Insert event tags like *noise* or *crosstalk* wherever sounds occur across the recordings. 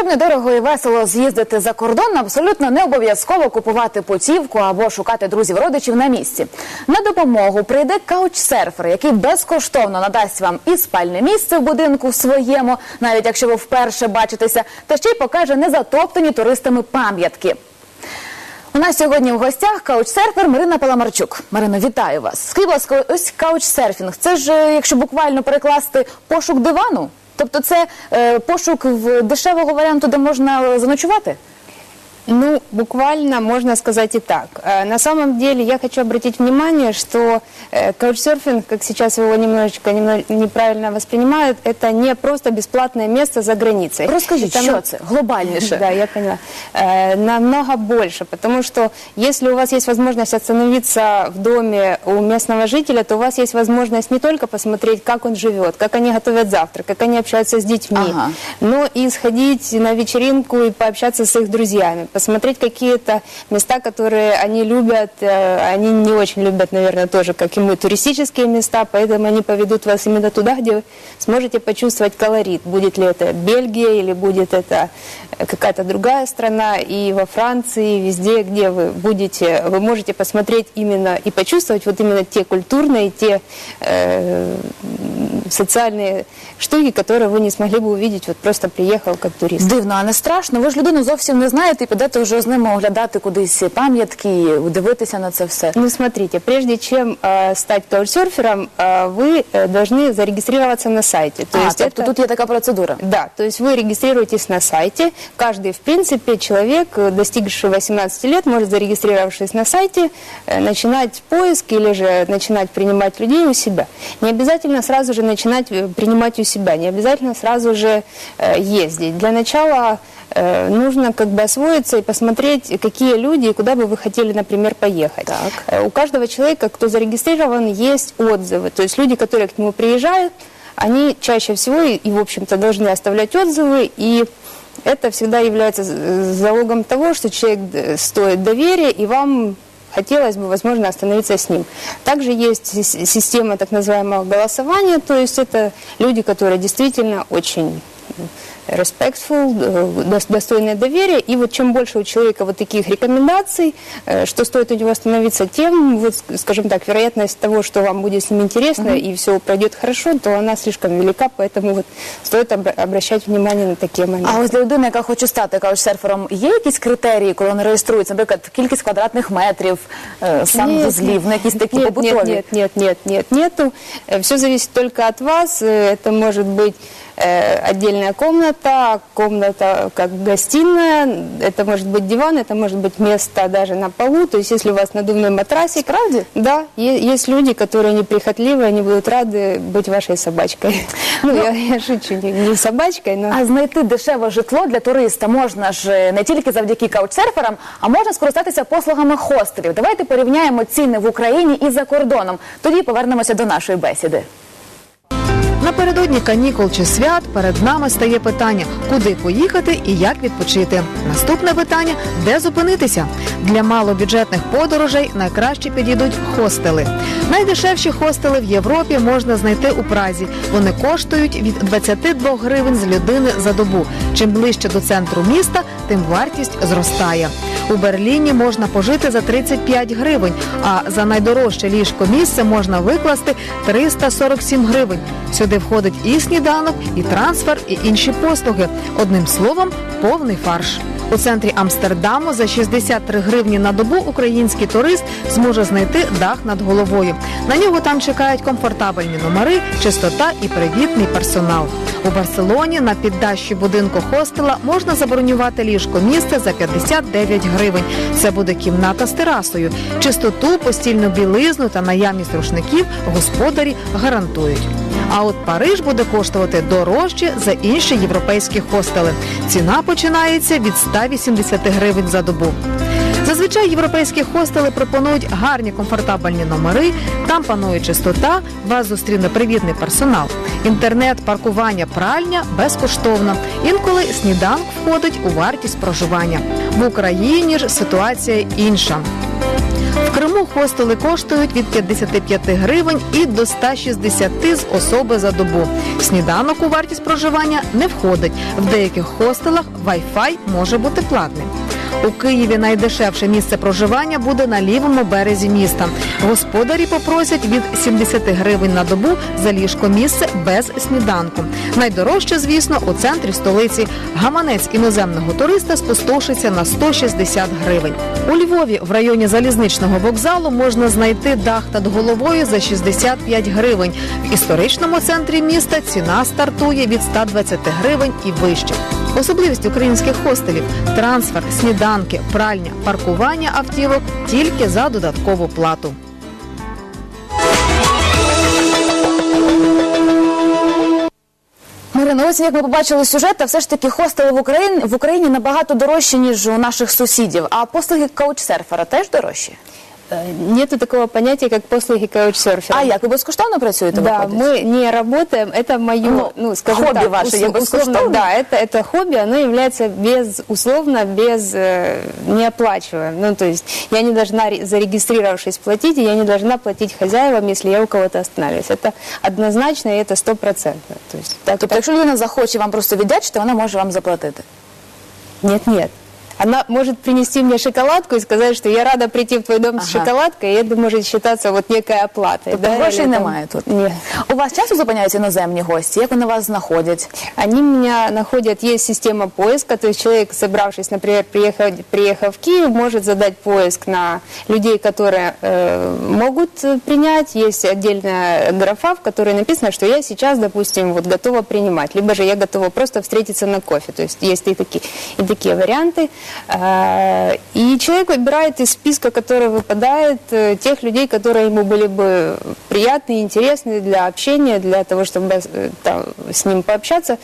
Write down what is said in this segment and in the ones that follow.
Щоб недорого і весело з'їздити за кордон, абсолютно не обов'язково купувати путівку або шукати друзів-родичів на місці. На допомогу прийде каучсерфер, який безкоштовно надасть вам і спальне місце в будинку своєму, навіть якщо ви вперше бачитеся, та ще й покаже незатоптані туристами пам'ятки. У нас сьогодні в гостях каучсерфер Марина Паламарчук. Марино, вітаю вас. Скажіть, будь ось каучсерфінг. Це ж, е, якщо буквально перекласти пошук дивану. Тобто це е, пошук в дешевого варіанту, де можна заночувати? Ну, буквально можно сказать и так. Э, На самом деле я хочу обратить внимание, что э, каучсерфинг, как сейчас его немножечко немно- неправильно воспринимают, это не просто бесплатное место за границей. Розкажіть, Это, що ну, це глобальніше? Да, я поняла. Э, намного больше, потому что если у вас есть возможность остановиться в доме у местного жителя, то у вас есть возможность не только посмотреть, как он живет, как они готовят завтрак, как они общаются с детьми, Ага. но и сходить на вечеринку и пообщаться с их друзьями, посмотреть какие-то места, которые они любят. Э, Они не очень любят, наверное, тоже, как и мы, туристические места, поэтому они поведут вас именно туда, где вы сможете почувствовать колорит. Будет ли это Бельгия или будет это э, какая-то другая страна. И во Франции, и везде, где вы будете, вы можете посмотреть именно и почувствовать вот именно те культурные, те э, социальные штуки, которые вы не смогли бы увидеть, вот просто приехал как турист. Дивно, а не страшно. Ви ж людину зовсім не знаєте і підете вже з ними оглядати кудись пам'ятки, дивитися на це все. Ну, смотрите, прежде чем э, стать каучсерфером, э, вы э, должны зарегистрироваться на сайте. То а, есть тобто это- тут є така процедура. Да, то есть вы регистрируетесь на сайте. Каждый, в принципе, человек, э, достигший 18 лет, может, зарегистрировавшись на сайте, э, начинать поиск или же начинать принимать людей у себя. Не обязательно сразу же начинать э, принимать у себя, не обязательно сразу же э, ездить. Для начала нужно как бы освоиться и посмотреть, какие люди и куда бы вы хотели, например, поехать. Так. Э, У каждого человека, кто зарегистрирован, есть отзывы. То есть люди, которые к нему приезжают, они чаще всего и, и, в общем-то, должны оставлять отзывы, и это всегда является залогом того, что человек э, стоит доверия, и вам хотелось бы, возможно, остановиться с ним. Также есть сис- система так называемого голосования, то есть это люди, которые действительно очень respectful, э, дос- достойное доверия. И вот чем больше у человека вот таких рекомендаций, э, что стоит у него остановиться, тем, вот, ск- скажем так, вероятность того, что вам будет с ним интересно и все пройдет хорошо, то она слишком велика, поэтому вот стоит обра- обращать внимание на такие моменты. А ось для людини, яка хоче стати каучсерфером, є якісь критерії, коли вони реєструються? Наприклад, кількість квадратних метрів, е, санвузлів, ну якісь такі нет, побутові? Нет, нет, нет, нет, нету. Все зависит только от вас. Э, Это может быть э, отдельная комната, комната как гостиная, это может быть диван, это может быть место даже на полу. То есть, если у вас надувной матрасик, Правда? да, е- есть люди, которые неприхотливые, они будут рады быть вашей собачкой. *laughs* Ну, я, я шучу, не, не собачкой, но... А знайти дешеве житло для туриста можна ж е, не тільки завдяки каучсерферам, а можна скористатися послугами хостелів. Давайте порівняємо ціни в Україні і за кордоном. Тоді повернемося до нашої бесіди. Напередодні канікул чи свят перед нами стає питання, куди поїхати і як відпочити. Наступне питання де зупинитися. Для малобюджетних подорожей найкраще підійдуть хостели. Найдешевші хостели в Європі можна знайти у Празі. Вони коштують від 22 гривень з людини за добу. Чим ближче до центру міста, тим вартість зростає. У Берліні можна пожити за 35 гривень, а за найдорожче ліжко місце можна викласти 347 гривень. Сюди входить і сніданок, і трансфер, і інші послуги. Одним словом, повний фарш. У центрі Амстердаму за 63 гривні на добу український турист зможе знайти дах над головою. На нього там чекають комфортабельні номери, чистота і привітний персонал. У Барселоні на піддащі будинку хостела можна забронювати ліжко місце за 59 гривень. Це буде кімната з терасою. Чистоту, постільну білизну та наявність рушників господарі гарантують. А от Париж буде коштувати дорожче за інші європейські хостели. Ціна починається від 180 гривень за добу. Зазвичай європейські хостели пропонують гарні комфортабельні номери. Там панує чистота, вас зустріне привітний персонал. Інтернет, паркування, пральня безкоштовно. Інколи сніданок входить у вартість проживання. В Україні ж ситуація інша. Криму хостели коштують від 55 гривень і до 160 з особи за добу. Сніданок у вартість проживання не входить. В деяких хостелах Wi-Fi може бути платним. У Києві найдешевше місце проживання буде на лівому березі міста. Господарі попросять від 70 гривень на добу за ліжко місце без сніданку. Найдорожче, звісно, у центрі столиці. Гаманець іноземного туриста спустошиться на 160 гривень. У Львові в районі залізничного вокзалу можна знайти дах над головою за 65 гривень. В історичному центрі міста ціна стартує від 120 гривень і вище. Особливість українських хостелів трансфер, сніданки, пральня, паркування автівок тільки за додаткову плату. Марина, ось як ми побачили сюжет, та все ж таки хостели в Україні в Україні набагато дорожчі ніж у наших сусідів. А послуги каучсерфера теж дорожчі. Э, Нету такого понятия, как послуги каучсерфера. А як ви безкоштовно працюєте? Да, виходить? мы не работаем, это мое, Ну, ну, скажем хобби так, ваше, я условно, безусловно. да, это, это хобби, оно является без, условно, без, э, неоплачиваем. Ну, то есть я не должна, ре- зарегистрировавшись, платить, и я не должна платить хозяевам, если я у кого-то останавливаюсь. Это однозначно, и это стопроцентно. То есть так, Тобто, так- якщо людина захоче вам просто віддячити, вона може вам заплатити. Нет, нет Она может принести мне шоколадку и сказать, что я рада прийти в твой дом с Ага. шоколадкой, и это может считаться вот некая оплата. Тобто грошей или там- немає тут. Нет. У вас часто зупиняються іноземні гості? Як вони вас знаходять? Они меня находят, есть система поиска, то есть человек, собравшись, например, приехав, приехав в Киев, может задать поиск на людей, которые э, могут э, принять. Есть отдельная графа, в которой написано, что я сейчас, допустим, вот готова принимать, либо же я готова просто встретиться на кофе. То есть есть и такие, и такие варианты. Э, И человек выбирает из списка, который выпадает, э, тех людей, которые ему были бы приятны, интересны для общения, для того, чтобы э, там, с ним пообщаться.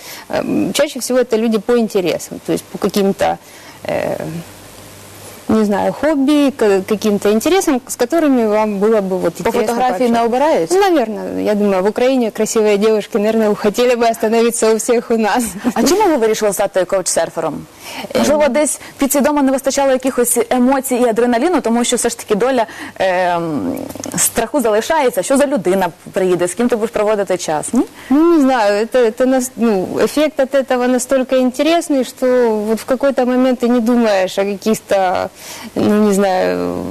Чаще всего это люди по интересам, то есть по каким-то не знаю, хобби, к- каким-то интересам, с которыми вам было бы вот По интересно фотографії не пообщаться. обирають? Ну, наверное, я думаю, в Украине красивые девушки, наверное, хотели бы остановиться у всех у нас. А чому ви вирішили стати коучсерфером? Можливо, десь підсвідомо не вистачало якихось емоцій і адреналіну, тому що все ж таки доля ем, страху залишається. Що за людина приїде, з ким ти будеш проводити час? Ні? Ну, не знаю, это, это нас- ну, эффект от этого настолько интересный, что вот в какой-то момент ты не думаешь о каких-то, ну, не знаю,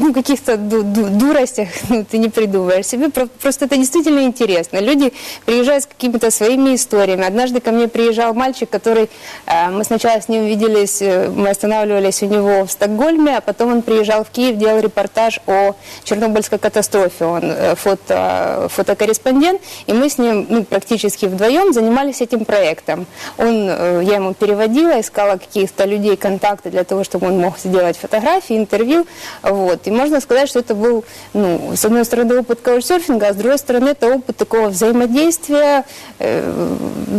ну, каких-то ду- ду- дуростях ну, ты не придумываешь себе. Про- Просто это действительно интересно. Люди приезжают с какими-то своими историями. Однажды ко мне приезжал мальчик, который... э, мы сначала с ним виделись, э, мы останавливались у него в Стокгольме, а потом он приезжал в Киев, делал репортаж о Чернобыльской катастрофе. Он э, фото, фотокорреспондент, и мы с ним ну, практически вдвоем занимались этим проектом. Он, э, я ему переводила, искала каких-то людей, контакты для того, чтобы он мог сделать фотографии, интервью. Вот. И можно сказать, что это был, ну, с одной стороны, опыт каучсерфинга, а с другой стороны, это опыт такого взаимодействия. э,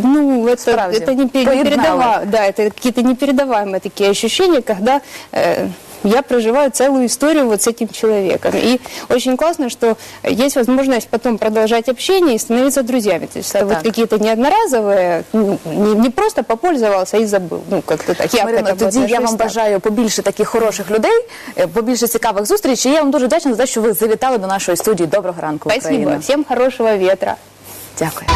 ну, это, Справді. это не, пе- не Поєднали. передава- да, это какие-то непередаваемые такие ощущения, когда э, я проживаю целую историю вот с этим человеком. И очень классно, что есть возможность потом продолжать общение и становиться друзьями. То есть это вот так. какие-то неодноразовые, ну, не, не просто попользовался и забыл. Ну, как-то так. Я к Марино, этому тоді я отношусь вам так. бажаю побільше таких хороших людей, е, побільше цікавих зустрічей. І Я вам дуже вдячна за те, що ви завітали до нашої студії. Доброго ранку, Спасибо. Україна. Всем хорошего ветра. Дякую.